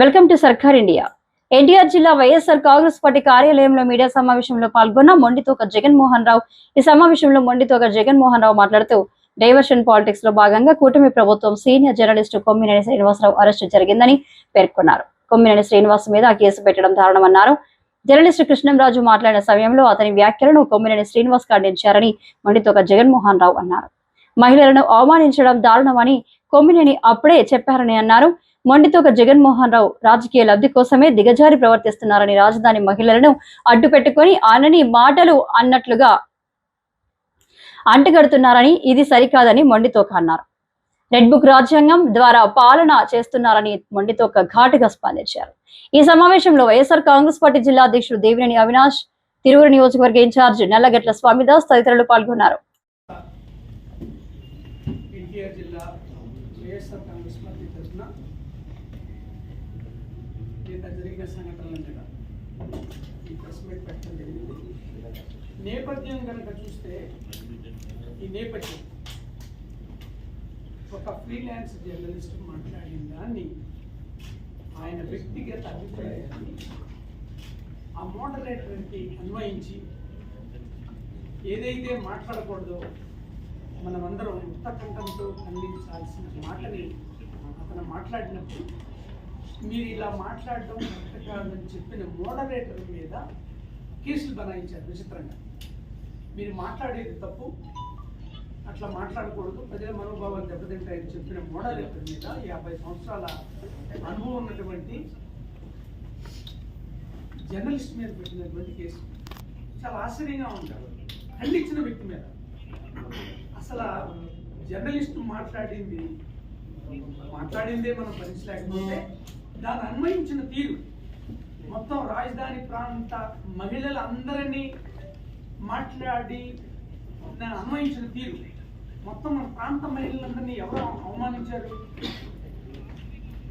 Welcome to Sarkar India. NTR జిల్లా YSR Congress party కార్యాలయంలో media సమావేశంలో పాల్గొన్న మొండితోక జగన్మోహన్ రావు ఈ సమావేశంలో మొండితోక జగన్మోహన్ రావు మాట్లాడుతూ డైవర్షన్ పాలిటిక్స్లో భాగంగా కూటమి ప్రభుత్వం senior journalist Kommineni Srinivasarao arrest జరిగిందని పేర్కొన్నారు. కొమ్మినేని శ్రీనివాస్ మీద కేసు పెట్టడం దారుణమన్నారు. జర్నలిస్టు కృష్ణంరాజు మాట్లాడిన సమయంలో అతని వ్యాఖ్యలను కొమ్మినేని శ్రీనివాస్ ఖండించారని మొండితోక జగన్మోహన్ రావు అన్నారు. మహిళలను అవమానించడం దారుణమని కొమ్మినేని అప్పుడే చెప్పారని అన్నారు. మొండితోక జగన్మోహన్ రావు రాజకీయ లబ్ధి కోసమే దిగజారి ప్రవర్తిస్తున్నారని రాజధాని మహిళలను అడ్డు పెట్టుకొని అనని మాటలు అన్నట్లుగా అంటగడుతున్నారని ఇది సరికాదని మొండితోక అన్నారు. రెడ్ బుక్ రాజ్యాంగం ద్వారా పాలన చేస్తున్నారని మొండితోక ఘాటుగా స్పందించారు. ఈ సమావేశంలో వైఎస్ఆర్ కాంగ్రెస్ పార్టీ జిల్లా అధ్యక్షుడు దేవినేని అవినాష్ తిరువురు నియోజకవర్గ ఇన్ఛార్జ్ నల్లగట్ల స్వామిదాస్ తదితరులు పాల్గొన్నారు ఎన్టీఆర్ జిల్లా వైఎస్ఆర్ కాంగ్రెస్ పార్టీ తరఫున నిన్న జరిగిన సంఘటనల ఈ ప్రెస్ మీట్ పెట్టడం జరిగింది. నేపథ్యం కనుక చూస్తే ఈ నేపథ్యం. ఒక ఫ్రీలాన్స్ జర్నలిస్ట్ మాట్లాడిన దాన్ని ఆయన వ్యక్తిగత అభిప్రాయాన్ని ఆ మోడరేటర్కి అన్వయించి ఏదైతే మాట్లాడకూడదో మనమందరం ఉత్తకంఠంతో ఖండించాల్సిన మాటని అతను మాట్లాడినప్పుడు మీరు ఇలా మాట్లాడడం కరెక్ట్ కాదని చెప్పిన మోడరేటర్ మీద కేసులు బనాయించారు విచిత్రంగా. మీరు మాట్లాడేది తప్పు అట్లా మాట్లాడకూడదు. ప్రజల మనోభావాలు దెబ్బతింటాయని చెప్పిన మోడరేటర్ మీద యాభై సంవత్సరాల అనుభవం ఉన్నటువంటి జర్నలిస్ట్ మీద పెట్టినటువంటి కేసు. చాలా ఆశ్చర్యంగా ఉంటారు ఖండించిన వ్యక్తి మీద. అసలు జర్నలిస్ట్ మాట్లాడింది మాట్లాడిందే మనం భరించలేకపోతే దాన్ని అన్వయించిన తీరు. మొత్తం రాజధాని ప్రాంత మహిళలందరినీ మాట్లాడి దాన్ని అన్వయించిన తీరు. మొత్తం మన ప్రాంత మహిళలందరినీ ఎవరు అవమానించారు?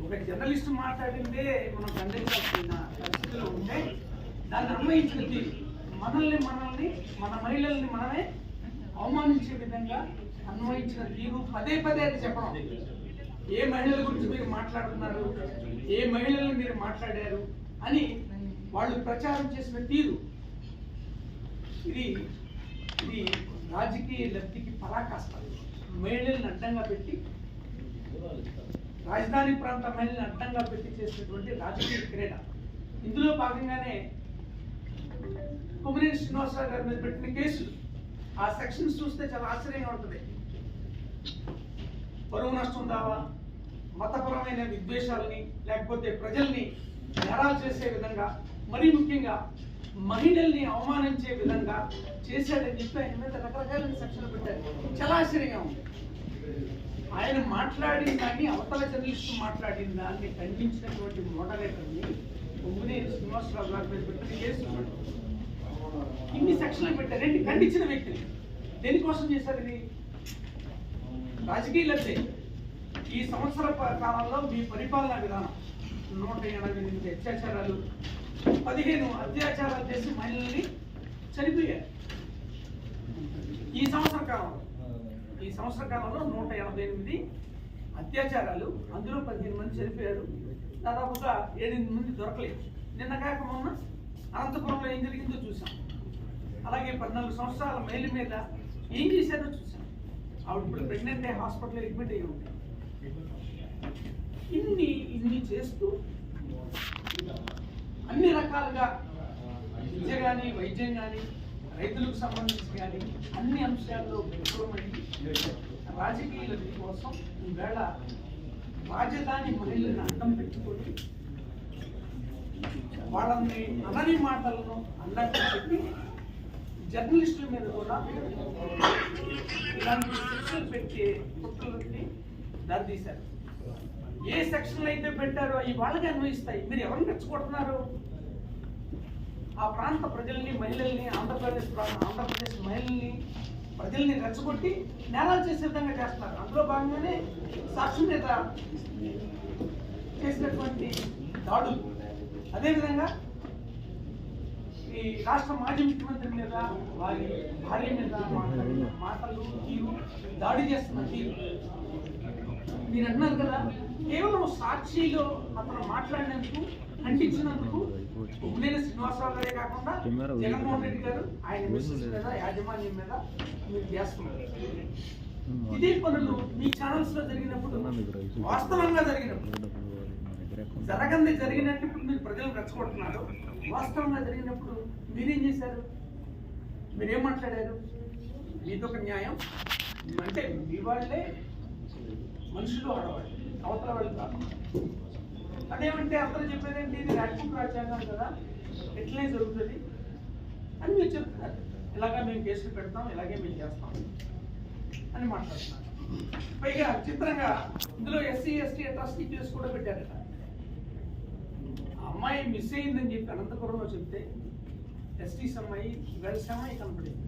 ఒక జర్నలిస్ట్ మాట్లాడిందే మనం ఖండించాల్సిన పరిస్థితిలో ఉంటే దాన్ని అన్వయించిన తీరు. మనల్ని మనల్ని మన మహిళల్ని మనమే అవమానించే విధంగా అన్వయించిన తీరు. పదే పదే అది చెప్పడం. ఏ మహిళల గురించి మీరు మాట్లాడుతున్నారు? ఏ మహిళలను మీరు మాట్లాడారు? అని వాళ్ళు ప్రచారం చేసిన తీరు. ఇది ఇది రాజకీయ లబ్ధికి పరాకాష్ట. మహిళల్ని అడ్డంగా పెట్టి రాజధాని ప్రాంత మహిళల్ని అడ్డంగా పెట్టి చేసినటువంటి రాజకీయ క్రీడ. ఇందులో భాగంగానే కుమరేని శ్రీనివాసరావు గారి మీద పెట్టిన కేసులు ఆ సెక్షన్స్ చూస్తే చాలా ఆశ్చర్యంగా ఉంటుంది. పరువు నష్టం దావా మతపరమైన విద్వేషాలని లేకపోతే ప్రజల్ని నేరాలు చేసే విధంగా మరీ ముఖ్యంగా మహిళల్ని అవమానించే విధంగా చేశాడని చెప్పి ఆయన మీద రకరకాలైన సెక్షన్లు పెట్టారు. చాలా ఆశ్చర్యంగా ఉంది. ఆయన మాట్లాడిన దాన్ని అవతల జర్నలిస్టు మాట్లాడిన దాన్ని ఖండించినటువంటి మోడరేటర్ని కొమ్మినేని శ్రీనివాసరావు గారి మీద పెట్టిన కేసు ఇన్ని సెక్షన్లు పెట్టారు. ఏంటి ఖండించిన వ్యక్తిని దేనికోసం చేశారు ఇది? రాజకీయ లబ్ధి. ఈ సంవత్సర కాలంలో మీ పరిపాలన విధానం నూట ఎనభై ఎనిమిది అత్యాచారాలు పదిహేను అత్యాచారాలు చేసి మహిళల్ని చనిపోయారు. ఈ సంవత్సర కాలంలో ఈ సంవత్సర కాలంలో నూట ఎనభై ఎనిమిది అత్యాచారాలు అందులో పదిహేను మంది చనిపోయారు. దాదాపుగా ఏడెనిమిది మంది దొరకలేదు. నిన్న కాక మొన్న అనంతపురంలో ఏం జరిగిందో చూసాం అలాగే పద్నాలుగు సంవత్సరాల మైలు మీద ఏం చేశారో చూసాం ఆవిడ ఇప్పుడు ప్రెగ్నెంట్ అయ్యి హాస్పిటల్ అడ్మిట్ అయ్యి ఉంటాయి ఇన్ని ఇన్ని చేస్తూ అన్ని రకాలుగా విద్య కానీ వైద్యం కానీ రైతులకు సంబంధించి కానీ అన్ని అంశాల్లో విఫలమైంది రాజకీయాల కోసం ఈవేళ రాజధాని మహిళలను అడ్డం పెట్టుకొని వాళ్ళని అనని మాటలను అన్నట్టు చెప్పి జర్నలిస్టుల మీద కూడా ఇలాంటి శిక్షలు పెట్టే కుట్రలన్నీ దారితీశారు ఏ సెక్షన్లు అయితే పెట్టారో అవి వాళ్ళకి అన్వయిస్తాయి. మీరు ఎవరిని రెచ్చగొడుతున్నారు? ఆ ప్రాంత ప్రజల్ని మహిళల్ని ఆంధ్రప్రదేశ్ ఆంధ్రప్రదేశ్ మహిళల్ని ప్రజల్ని రెచ్చగొట్టి నేరాలు చేసే విధంగా చేస్తున్నారు. అందులో భాగంగానే సాక్షి నేత చేసినటువంటి దాడులు. అదేవిధంగా ఈ రాష్ట్ర మాజీ ముఖ్యమంత్రి మీద వారి భార్య మీద మాట్లాడిన మాటలు తీరు దాడి చేస్తున్న తీరు. మీరు అన్నారు కదా కేవలం సాక్షిలో అతను మాట్లాడినందుకు ఖండించినందుకు ఉమ్మేని శ్రీనివాసరావు గారే కాకుండా జగన్మోహన్ రెడ్డి గారు ఆయన మిస్సెస్ మీద యాజమాన్యం మీద మీరు చేస్తున్నారు. ఇదే పనులు మీ ఛానల్స్లో జరిగినప్పుడు వాస్తవంగా జరిగినప్పుడు. జరగంది జరిగినట్టు ఇప్పుడు మీరు ప్రజలు రెచ్చగొడుతున్నారు. వాస్తవంగా జరిగినప్పుడు మీరేం చేశారు? మీరేం మాట్లాడారు? మీదొక న్యాయం? అంటే మీ వాళ్ళే మనుషులు ఆడవాళ్ళు అవతల వాళ్ళు కాదు. అదేమంటే అతను చెప్పేదంటే ఇది రాజ్యాంగ రాజ్యాంగం కదా ఎట్లనే జరుగుతుంది అని మీరు చెప్తున్నారు. ఇలాగా మేము కేసులు పెడతాం ఇలాగే మేము చేస్తాం అని మాట్లాడుతున్నారు. పైగా చిత్రంగా ఇందులో ఎస్సీ ఎస్టీ అట్రాసిటీ కేసు కూడా పెట్టారట. అమ్మాయి మిస్ అయిందని చెప్పి అనంతపురంలో చెప్తే ఎస్టీస్ అమ్మాయి గర్ల్స్ అమ్మాయి కనపడింది.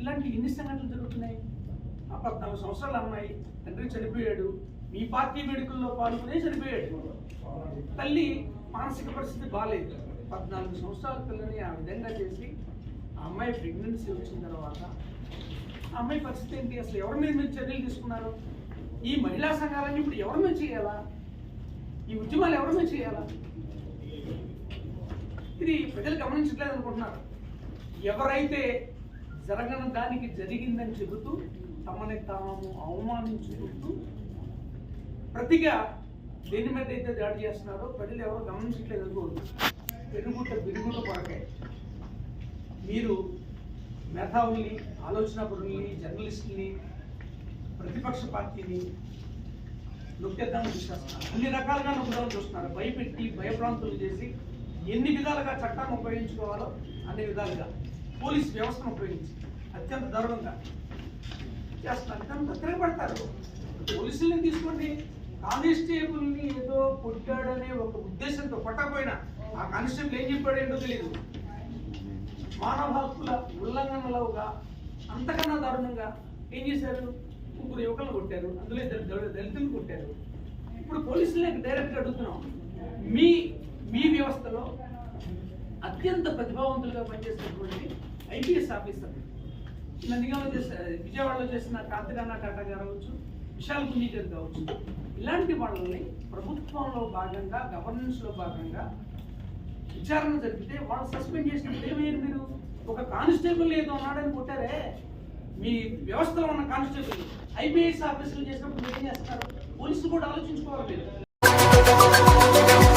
ఇలాంటి ఎన్ని సంఘటనలు జరుగుతున్నాయి. పద్నాలుగు సంవత్సరాల అమ్మాయి తండ్రి చనిపోయాడు. మీ పార్టీ వేడుకల్లో పాల్గొనే చనిపోయాడు. తల్లి మానసిక పరిస్థితి బాగాలేదు పద్నాలుగు సంవత్సరాల పిల్లని ఆ విధంగా చేసి ఆ అమ్మాయి ప్రెగ్నెన్సీ వచ్చిన తర్వాత ఆ అమ్మాయి పరిస్థితి ఏంటి? అసలు ఎవరి మీద మీరు చర్యలు తీసుకున్నారు? ఈ మహిళా సంఘాలన్నీ ఇప్పుడు ఎవరి మీద చేయాలా? ఈ ఉద్యమాలు ఎవరి మీద చేయాలా? ఇది ప్రజలు గమనించట్లేదు అనుకుంటున్నారు. ఎవరైతే జరగని దానికి జరిగిందని చెబుతూ తమని తాము అవమానించుకుంటూ ప్రతిగా దేని మీద అయితే దాడి చేస్తున్నారో ప్రజలు ఎవరు గమనించట్లేదు అనుకోవద్దు. పెరుగుట పెరుగుట కొరకే. మీరు మేధావుల్ని ఆలోచన పరుల్ని జర్నలిస్టుల్ని ప్రతిపక్ష పార్టీని నొక్కేద్దామని చూసేస్తున్నారు. అన్ని రకాలుగా నొక్కదామని చూస్తున్నారు. భయపెట్టి భయప్రాంతులు చేసి ఎన్ని విధాలుగా చట్టాన్ని ఉపయోగించుకోవాలో అన్ని విధాలుగా. పోలీస్ వ్యవస్థను ఉపయోగించి అత్యంత దారుణంగా చేస్తున్నారు. ఇదంతా తిరగబడతారు. పోలీసుల్ని తీసుకోండి. కానిస్టేబుల్ని ఏదో కొట్టాడనే ఒక ఉద్దేశంతో కొట్టకపోయినా ఆ కానిస్టేబుల్ ఏం చెప్పాడు ఏంటో తెలియదు మానవ హక్కుల ఉల్లంఘనలోగా అంతకన్నా దారుణంగా ఏం చేశారు? ముగ్గురు యువకులను కొట్టారు. అందులో ఇద్దరు దళి- కొట్టారు. ఇప్పుడు పోలీసులు డైరెక్ట్గా అడుగుతున్నాం. మీ మీ వ్యవస్థలో అత్యంత ప్రతిభావంతులుగా పనిచేసినటువంటి ఐపీఎస్ ఆఫీసర్. నందిగామలో చేసిన విజయవాడలో చేసిన కాంతిరాణా టాటా గారు అవ్వచ్చు విశాల్ గుంజీ గారు కావచ్చు ఇలాంటి వాళ్ళని ప్రభుత్వంలో భాగంగా గవర్నెన్స్లో భాగంగా విచారణ జరిపితే వాళ్ళు సస్పెండ్ చేసినప్పుడు ఏమయ్యారు మీరు? ఒక కానిస్టేబుల్ ఏదో ఉన్నాడని కొట్టారే? మీ వ్యవస్థలో ఉన్న కానిస్టేబుల్ ఐపీఎస్ ఆఫీసులు చేసినప్పుడు మీరు ఏం చేస్తారు పోలీసులు కూడా ఆలోచించుకోవాలి మీరు.